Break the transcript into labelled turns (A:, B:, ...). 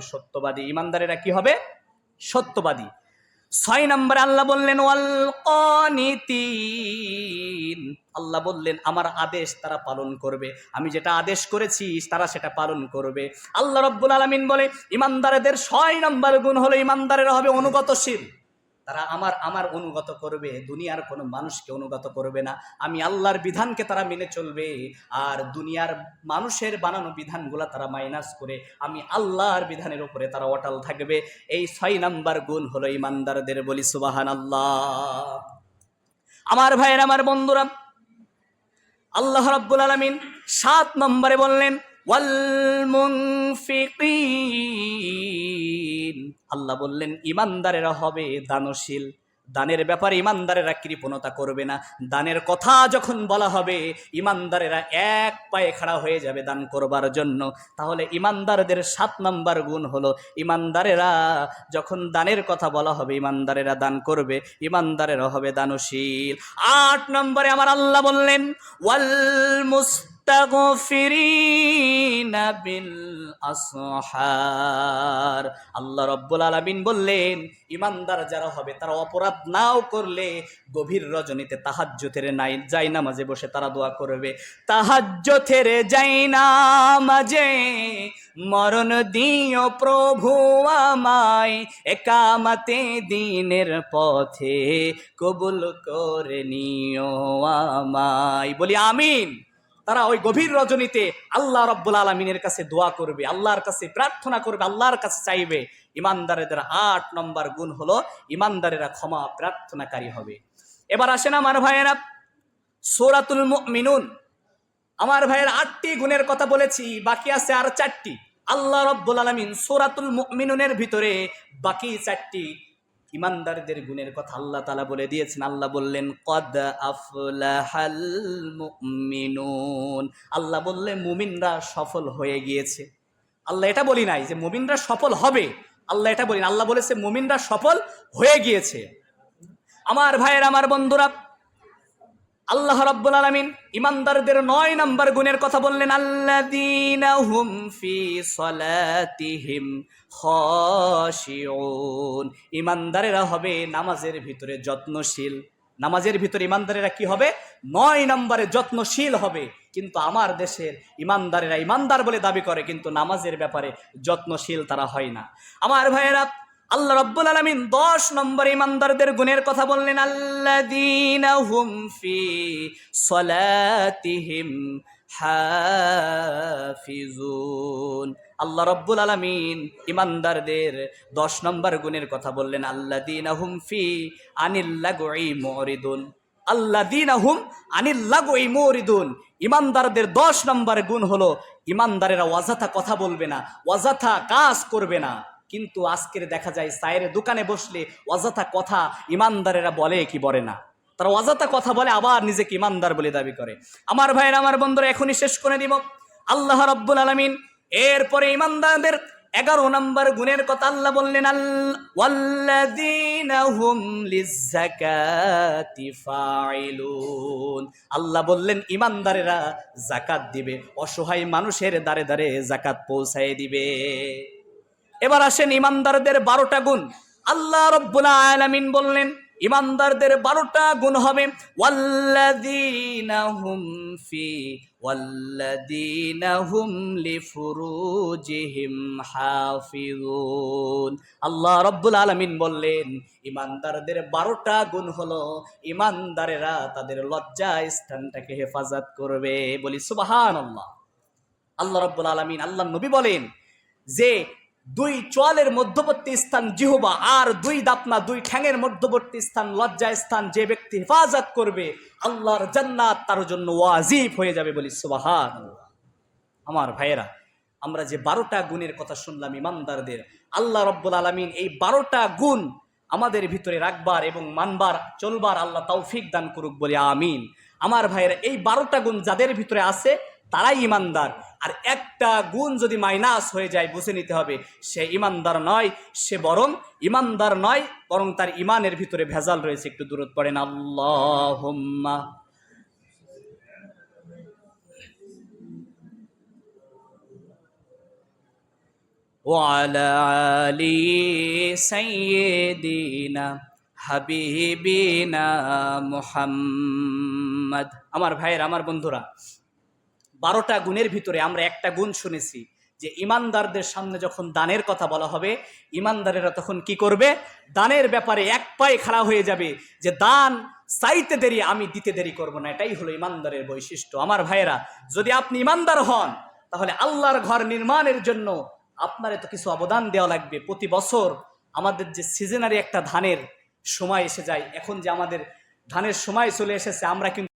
A: সত্যবাদী ইমানদারেরা কি হবে? সত্যবাদী। ছয় নম্বরে আল্লাহ বললেন আল্লাহ বললেন, আমার আদেশ তারা পালন করবে। আমি যেটা আদেশ করেছি, তারা সেটা পালন করবে। আল্লাহ রব্বুল আলমিন বলে, ইমানদারেদের ছয় নম্বর গুণ হলো ইমানদারেরা হবে অনুগতশীল। তারা আমার আমার অনুগত করবে, দুনিয়ার কোনো মানুষকে অনুগত করবে না। আমি আল্লাহর বিধানকে তারা মেনে চলবে, আর দুনিয়ার মানুষের বানানো বিধানগুলা তারা মাইনাস করে, আমি আল্লাহর বিধানের উপরে তারা অটাল থাকবে। এই ছয় নাম্বার গুণ হলো ইমানদারদের বলি সুবাহান আল্লাহ আমার ভাইয়ের, আমার বন্ধুরা, আল্লাহ রাব্বুল আলামিন সাত নম্বরে বললেন আল্লাহ বললেন, ইমানদারেরা হবে দানশীল। দানের ব্যাপারে ইমানদারেরা কৃপণতা করবে না। দানের কথা যখন বলা হবে, ইমানদারেরা এক পায়ে খাড়া হয়ে যাবে দান করবার জন্য। তাহলে ইমানদারদের সাত নম্বর গুণ হলো, ইমানদারেরা যখন দানের কথা বলা হবে, ইমানদারেরা দান করবে, ইমানদারেরা হবে দানশীল। আট নম্বরে আমার আল্লাহ বললেন ওয়াল আসহার আল্লাহ রব্বুল আলামিন বললেন ইমানদার যারা হবে, তারা অপরাধ নাও করলে গভীর রজনীতে তাহাজ্জুতের নাই, যাই নামাজে বসে তারা দোয়া করবে। তাহাজ্জুতের যাই নামাজে মরণ দিও প্রভু আমায়, একামাতে দিনের পথে কবুল করে নিও আমায়। বলি, আমিন। তারা ওই গভীর রজনীতে আল্লাহ রব্বুল আলমিনের কাছে দোয়া করবে, আল্লাহর কাছে প্রার্থনা করবে, আল্লাহর কাছে চাইবে। ইমানদারেদের আট নম্বর গুণ হলো ইমানদারেরা ক্ষমা প্রার্থনাকারী হবে। এবার আসেন আমার ভাইয়েরা, সোরাতুল মিনুন আমার ভাইয়ের আটটি গুণের কথা বলেছি, বাকি আছে আর চারটি। আল্লাহ রব্বুল আলমিন সোরাতুল মিনুনের ভিতরে বাকি চারটি ইমানদারদের গুণের কথা আল্লাহ তালা বলে দিয়েছেন। আল্লাহ বললেন, কদ আফলাহাল মুমিনুন। আল্লাহ বললে, মুমিনরা সফল হয়ে গিয়েছে। আল্লাহ এটা বলি নাই যে মুমিনরা সফল হবে। আল্লাহ এটা বলি আল্লাহ বলেছে, মুমিনরা সফল হয়ে গিয়েছে। আমার ভাইয়ের, আমার বন্ধুরা আল্লাহ রাব্বুল আলামিন ইমানদারদের নয় নাম্বার গুণের কথা বললেন ফি সলাতিহিম ইমানদারেরা হবে নামাজের ভিতরে যত্নশীল। নামাজের ভিতরে ইমানদারেরা কি হবে? নয় নম্বরে যত্নশীল হবে। কিন্তু আমার দেশের ইমানদারেরা ইমানদার বলে দাবি করে, কিন্তু নামাজের ব্যাপারে যত্নশীল তারা হয় না। আমার ভাইয়েরা আল্লাহ রব্বুল আলমিন দশ নম্বর ইমানদারদের গুণের কথা বললেন, আল্লাযীনা হুম ফি সলাতিহিম হাফিজুন। আল্লাহ রব্বুল আলমিন ইমানদারদের দশ নম্বর গুণের কথা বললেন, আল্লাযীনা হুম ফি আনিল্লাগুই মরিদুন। আল্লাযীনা হুম আনিল্লাগুই মরিদুন। ইমানদারদের দশ নম্বর গুণ হলো, ইমানদারেরা ওয়াজাথা কথা বলবে না, ওয়াজাথা কাজ করবে না। কিন্তু আজকের দেখা যায় সায়ের দোকানে বসলে অযথা কথা ইমানদারেরা বলে কি বলে না। তারা অযথা কথা বলে, আবার নিজেকে ইমানদার বলে দাবি করে। আমার ভাইয়ের, আমার বন্ধুরা, এখনই শেষ করে দিব। আল্লাহ রব্বুল আলমিন এরপরে ইমানদারদের এগারো নম্বর গুণের কথা আল্লাহ বললেন আল্লাহ বললেন, ইমানদারেরা জাকাত দিবে, অসহায় মানুষের দ্বারে দ্বারে জাকাত পৌঁছায় দিবে। এবার আসেন ইমানদারদের বারোটা গুণ। আল্লাহ রব্বুল আলামিন বললেন, ইমানদারদের বারোটা গুণ হবে ফি আল্লাহ রব্বুল আলামিন বললেন, ইমানদারদের বারোটা গুণ হলো, ইমানদারেরা তাদের লজ্জা স্থানটাকে হেফাজত করবে। বলি, সুবহানাল্লাহ। আল্লাহ রব্বুল আলামিন, আল্লাহ নবী বলেন, যে দুই চোয়ালের মধ্যবর্তী স্থান জিহবা, আর দুই দাপনা দুই ঠ্যাঙের মধ্যবর্তী স্থান, লজ্জা স্থান যে ব্যক্তি হেফাজত করবে, আল্লাহর জান্নাত তার জন্য ওয়াজিব হয়ে যাবে বলি সুবাহান আমার ভাইয়েরা, আমরা যে বারোটা গুণের কথা শুনলাম ইমানদারদের, আল্লাহ রব্বুল আলমিন এই বারোটা গুণ আমাদের ভিতরে রাখবার এবং মানবার, চলবার আল্লাহ তৌফিক দান করুক বলে আমিন। আমার ভাইয়েরা, এই বারোটা গুণ যাদের ভিতরে আছে তারাই ইমানদার আর একটা গুণ যদি মাইনাস হয়ে যায় বুঝে নিতে হবে সে ইমানদার নয় সে বরং ইমানদার নয় বরং তার ইমানের ভিতরে ভেজাল রয়েছে একটু দূরত পড়েন আল্লাহ وعلى آل سيدنا হাবিবিনা মুহাম্মদ আমার ভাইয়ের আমার বন্ধুরা বারোটা গুণের ভিতরে আমরা একটা গুণ শুনেছি যে ইমানদারদের সামনে যখন দানের কথা বলা হবে, ইমানদারেরা তখন কি করবে? দানের ব্যাপারে এক পায়ে খাড়া হয়ে যাবে যে, দান চাইতে দেরি, আমি দিতে দেরি করব না। এটাই হলো ইমানদারের বৈশিষ্ট্য। আমার ভাইয়েরা, যদি আপনি ইমানদার হন, তাহলে আল্লাহর ঘর নির্মাণের জন্য আপনার তো কিছু অবদান দেওয়া লাগবে। প্রতি বছর আমাদের যে সিজনারি একটা ধানের সময় এসে যায়, এখন যে আমাদের ধানের সময় চলে এসেছে, আমরা কিন্তু